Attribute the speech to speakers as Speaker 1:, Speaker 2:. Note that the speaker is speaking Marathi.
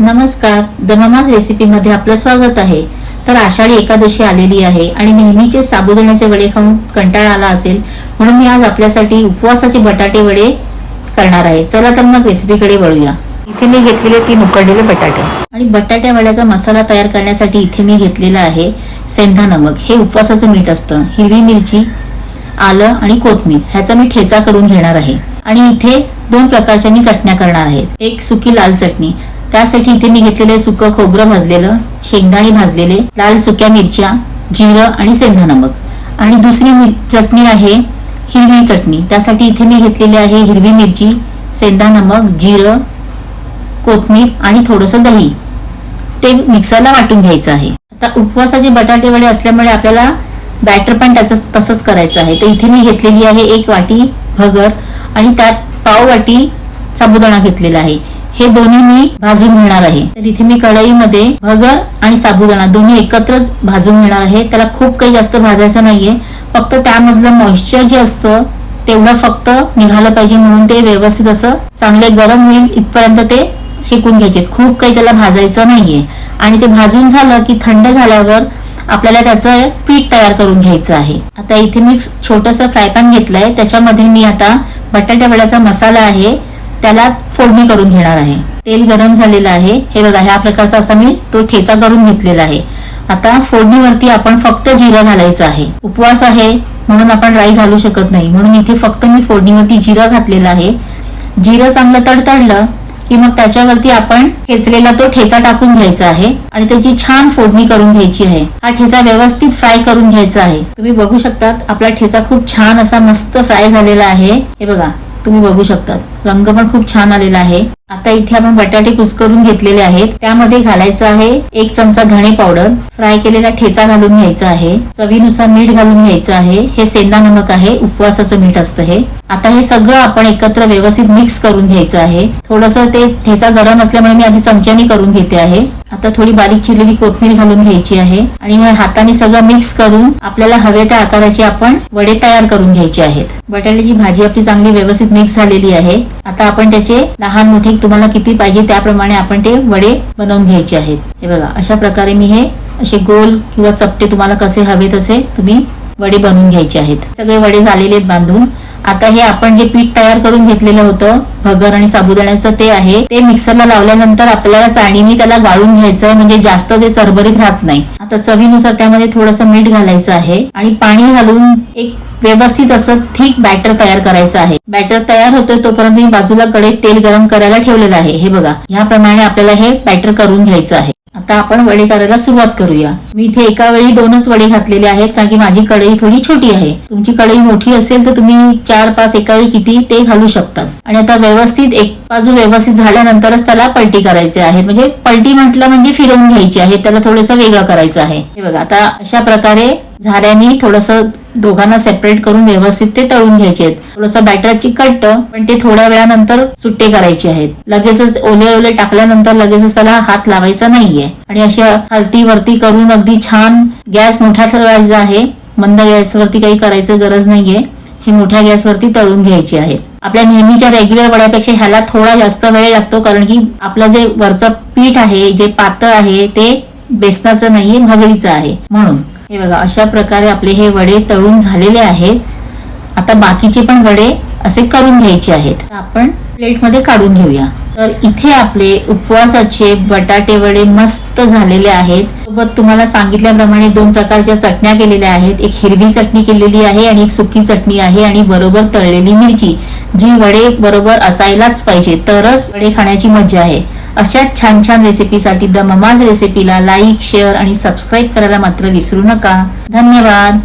Speaker 1: नमस्कार. द ममाज रेसिपीमध्ये आपलं स्वागत आहे. तर आषाढी एकादशी आलेली आहे आणि नेहमीचे साबुदाण्याचे वडे खाऊन कंटाळा आला असेल म्हणून मी आज आपल्यासाठी उपवासाचे बटाटे वडे करणार आहे. चला तर मग रेसिपीकडे वळूया. इथे मी घेतलेले तीन उकडलेले बटाटे. आणि बटाट्या वड्याचा मसाला तयार करण्यासाठी इथे मी घेतलेला आहे सेंधा नमक. हे उपवासाचं मीठ असतं. हिरवी मिरची आलं आणि कोथमीर. ह्याचा मी ठेचा करून घेणार आहे. आणि इथे दोन प्रकारच्या मी चटण्या करणार आहे. एक सुकी लाल चटणी. त्यासाठी इथे मी घेतलेले सुकं खोबरं भाजलेलं शेंगदाणे भाजलेले लाल सुक्या मिरच्या जिरं आणि सेंधा नमक आणि दुसरी चटणी आहे हिरवी चटणी. त्यासाठी इथे मी घेतलेली आहे हिरवी मिरची सेंधा नमक जिरं कोथमीर आणि थोडंसं दही. ते मिक्सरला वाटून घ्यायचं आहे. आता उपवासाचे बटाटे वडे असल्यामुळे आपल्याला बॅटर पण त्याच तसंच करायचं आहे. तर इथे मी घेतलेली आहे एक वाटी भगर आणि त्यात पाव वाटी साबुदाणा घेतलेला आहे. हे दोन्ही मी भाजून घेणार आहे. तर इथे मी कढईमध्ये भगर आणि साबुदाणा दोन्ही एकत्रच भाजून घेणार आहे. त्याला खूप काही जास्त भाजायचं नाहीये. फक्त त्यामधलं मॉइश्चर जे असतं तेवढं फक्त निघालं पाहिजे म्हणून ते व्यवस्थित असं चांगले गरम होईल इथपर्यंत ते शेकून घ्यायचे. खूप काही त्याला भाजायचं नाहीये. आणि ते भाजून झालं की थंड झाल्यावर आपल्याला त्याचं पीठ तयार करून घ्यायचं आहे. आता इथे मी छोटस फ्राय पॅन घेतलंय. त्याच्यामध्ये मी आता बटाट्या वड्याचा मसाला आहे. त्याला फोडणी करून घेणार आहे. तेल गरम झालेलं आहे. हे बघा ह्या प्रकारचा असा मी तो ठेचा करून घेतलेला आहे. आता फोडणीवरती आपण फक्त जिरं घालायचं आहे. उपवास आहे म्हणून आपण राई घालू शकत नाही. म्हणून इथे फक्त मी फोडणीवरती जिरं घातलेलं आहे. जिरं चांगलं तडतडलं की मग त्याच्यावरती आपण ठेचलेला तो ठेचा टाकून घ्यायचा आहे आणि त्याची छान फोडणी करून घ्यायची आहे. हा ठेचा व्यवस्थित फ्राय करून घ्यायचा आहे. तुम्ही बघू शकतात आपला ठेचा खूप छान असा मस्त फ्राय झालेला आहे. हे बघा तुम्ही बघू शकतात. रंग पण खूप छान आलेला आहे. आता इथे आपण बटाटे कुस्करून घेतलेले आहेत. त्यामध्ये घालायचं आहे एक चमचा धणे पावडर. फ्राय केलेला ठेचा घालून घ्यायचा आहे. चवीनुसार मीठ घालून घ्यायचं आहे. हे सेंदा नमक आहे. उपवासाचं मीठ असतं हे. आता हे सगळं आपण एकत्र व्यवस्थित मिक्स करून घ्यायचं आहे. थोडस ते ठेचा गरम असल्यामुळे मी आधी चमच्याने करून घेते आहे. आता थोडी बारीक चिरलेली कोथमीर घालून घ्यायची आहे. आणि हे हाताने सगळं मिक्स करून आपल्याला हवे त्या आकाराचे आपण वडे तयार करून घ्यायचे आहेत. बटाट्याची भाजी आपली चांगली व्यवस्थित मिक्स झालेली आहे. आता आपण त्याचे लहान मोठे तुम्हाला किती पाहिजे त्याप्रमाणे आपण ते वडे बनवून घ्यायचे आहेत. हे बघा अशा प्रकारे मी हे असे गोल किंवा चपटे तुम्हाला कसे हवे तसे तुम्ही वडे बनवून घ्यायचे आहेत. सगळे वडे झालेले आहेत बांधून. आता हे आपण जे पीठ तयार करून घेतलेलं होतं भगर आणि साबुदाण्याचं ते आहे ते मिक्सरला लावल्यानंतर आपल्याला चाळणीने त्याला गाळून घ्यायचं आहे म्हणजे जास्त ते चरबरीत राहत नाही. तर चवीनुसार त्यामध्ये थोडंसं मीठ घालायचं आहे आणि पाणी घालून एक व्यवस्थित असं थिक बॅटर तयार करायचं आहे. बॅटर तयार होतोय तोपर्यंत मी बाजूला कडे तेल गरम करायला ठेवलेलं आहे. हे बघा ह्याप्रमाणे आपल्याला हे बॅटर करून घ्यायचं आहे. आता आपण वडे करायला सुरुवात करूया. मी इथे एका वेळी दोनच वडे घातलेले आहेत कारण की माझी कढई थोडी छोटी आहे. तुमची कढई मोठी असेल तर तुम्ही चार पाच एका वेळी किती ते घालू शकतात आणि आता व्यवस्थित एक बाजू व्यवस्थित झाल्यानंतरच त्याला पलटी करायचे आहे. म्हणजे पलटी म्हटलं म्हणजे फिरवून घ्यायची आहे त्याला थोडंसं वेगळं करायचं आहे. हे बघा आता अशा प्रकारे झाऱ्याने थोडस दोघांना सेपरेट करून व्यवस्थित ते तळून घ्यायचे आहेत. थोडंसं बॅटर चिकटत पण ते थोड्या वेळानंतर सुट्टे करायचे आहेत. लगेचच ओले ओले टाकल्यानंतर लगेचच त्याला हात लावायचा नाहीये. आणि अशा हलती वरती करून अगदी छान गॅस मोठा ठेवायचा आहे. मंद गॅसवरती काही करायचं गरज नाहीये. हे मोठ्या गॅसवरती तळून घ्यायचे आहेत. आपल्या नेहमीच्या रेग्युलर वड्यापेक्षा ह्याला थोडा जास्त वेळ लागतो कारण की आपलं जे वरचं पीठ आहे जे पातळ आहे ते बेसनाचं नाहीये भगरीचं आहे. म्हणून हे बघा अशा प्रकारे आपले हे वडे तळून झालेले आहेत. आता बाकीचे पण वडे असे करून घ्यायचे आहेत. आपण प्लेटमध्ये काढून घेऊया. तर इथे आपले उपवासाचे बटाटे वडे मस्त झालेले आहेत. सोबत तुम्हाला सांगितल्याप्रमाणे दोन प्रकारच्या चटण्या केलेल्या आहेत. एक हिरवी चटणी केलेली आहे आणि एक सुकी चटणी आहे आणि बरोबर तळलेली मिरची. जी वडे बरोबर असायलाच पाहिजे. तरच वडे खाण्याची मजा आहे. अशाच छान छान रेसिपीसाठी द ममाज रेसिपीला लाईक शेअर आणि सबस्क्राईब करायला मात्र विसरू नका. धन्यवाद.